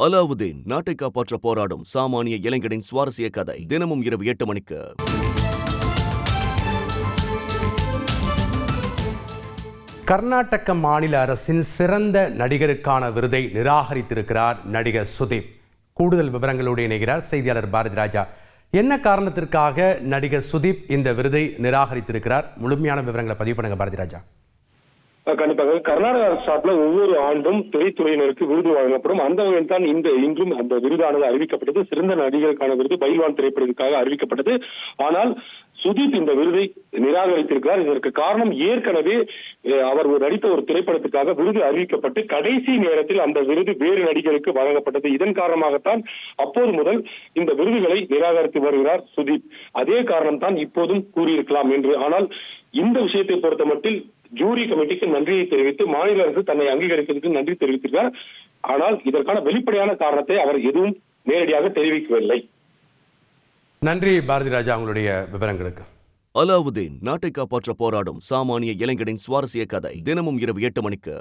அலாவுதீன் நாட்டை காப்பாற்ற போராடும் சாமானிய இளைஞனின் சுவாரஸ்ய கதை தினமும் இரவு எட்டு மணிக்கு. கர்நாடக மாநில அரசின் சிறந்த நடிகருக்கான விருதை நிராகரித்திருக்கிறார் நடிகர் சுதீப். கூடுதல் விவரங்களோடு இணைகிறார் செய்தியாளர் பாரதி ராஜா. என்ன காரணத்திற்காக நடிகர் சுதீப் இந்த விருதை நிராகரித்திருக்கிறார்? முழுமையான விவரங்களை பதிவு பண்ணுங்க பாரதி ராஜா. கண்டிப்பாக. கர்நாடக அரசு சார்பில் ஒவ்வொரு ஆண்டும் திரைத்துறையினருக்கு விருது வழங்கப்படும். அந்த வகையில் தான் இந்த இன்றும் அந்த விருதானது அறிவிக்கப்பட்டது. சிறந்த நடிகருக்கான விருது பைல்வான் திரைப்படத்திற்காக அறிவிக்கப்பட்டது. ஆனால் சுதீப் இந்த விருதை நிராகரித்திருக்கிறார். இதற்கு காரணம் ஏற்கனவே அவர் ஒரு நடித்த ஒரு திரைப்படத்துக்காக விருது அறிவிக்கப்பட்டு கடைசி நேரத்தில் அந்த விருது வேறு நடிகருக்கு வழங்கப்பட்டது. இதன் காரணமாகத்தான் அப்போது முதல் இந்த விருதுகளை நிராகரித்து வருகிறார் சுதீப் அதே காரணம் தான் இப்போதும் கூறியிருக்கலாம் என்று. ஆனால் இந்த விஷயத்தை பொறுத்த மட்டில் ஜூரி கமிட்டிக்கு நன்றியை தெரிவித்து மாநில அரசு தன்னை அங்கீகரித்ததற்கு நன்றி தெரிவித்திருக்கிறார். ஆனால் இதற்கான வெளிப்படையான காரணத்தை அவர் எதுவும் நேரடியாக தெரிவிக்கவில்லை. நன்றி பாரதி ராஜா உங்களுடைய விவரங்களுக்கு. அலாவுதீன் நாட்டை காப்பாற்ற போராடும் சாமானிய இளைஞனின் சுவாரஸ்ய கதை தினமும் இரவு எட்டு மணிக்கு.